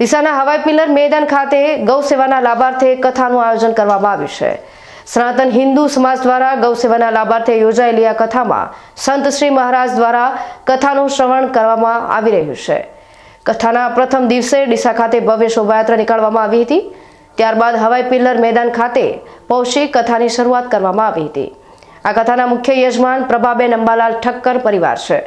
ડીસાના હવાઈ pillar મેદાન ખાતે ગૌ સેવાના લાભાર્થે કથાનું આયોજન કરવામાં આવ્યું છે. સનાતન હિન્દુ સમાજ દ્વારા ગૌ સેવાના લાભાર્થે યોજાયેલી આ કથામાં સંત શ્રી મહારાજ દ્વારા કથાનું શ્રવણ કરવામાં આવી રહ્યું છે. કથાના પ્રથમ દિવસે ડીસા ખાતે ભવ્ય શોભાયાત્રા નીકાળવામાં આવી હતી. ત્યારબાદ હવાઈ પિલર મેદાન ખાતે પૌષિક કથાની શરૂઆત કરવામાં આવી હતી. આ કથાના મુખ્ય યજમાન પ્રભાબેન અંબાલાલ ઠક્કર પરિવાર છે.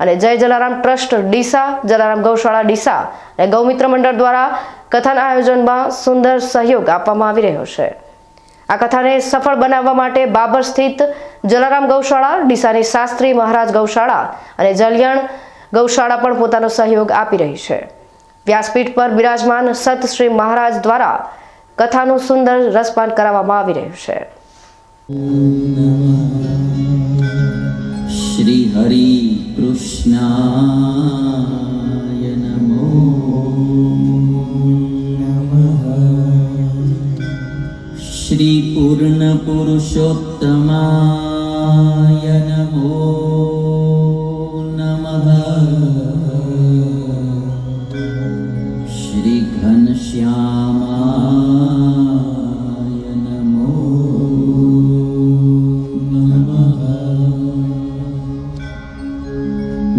અને જય જલારામ ટ્રસ્ટ ડીસા, જલારામ ગૌશાળા ડીસા અને ગૌમિત્ર મંડળ દ્વારા કથાના આયોજનમાં સુંદર સહયોગ આપવામાં આવી રહ્યો છે. આ કથાને સફળ બનાવવા માટે બાબર સ્થિત જલારામ ગૌશાળા, ડીસાની શાસ્ત્રી મહારાજ ગૌશાળા અને જલિયણ ગૌશાળા પણ પોતાનો સહયોગ આપી રહી છે. વ્યાસપીઠ પર બિરાજમાન સત શ્રી મહારાજ દ્વારા કથાનું સુંદર રસપાન કરાવવામાં આવી રહ્યું છે. શ્રી હરિ કૃષ્ણાય નમો શ્રી પૂર્ણ પુરુષોત્તમાય નમો નમઃ શ્રી ઘનશ્યામાય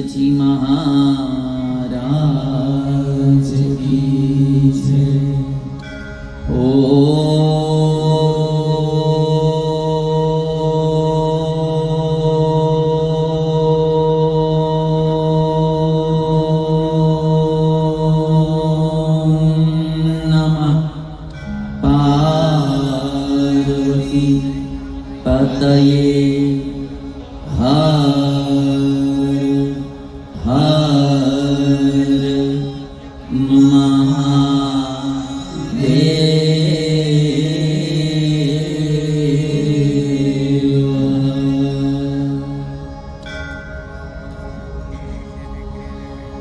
ગણેશજી મહારાજ કી જય ઓમ નમઃ પાર્વતી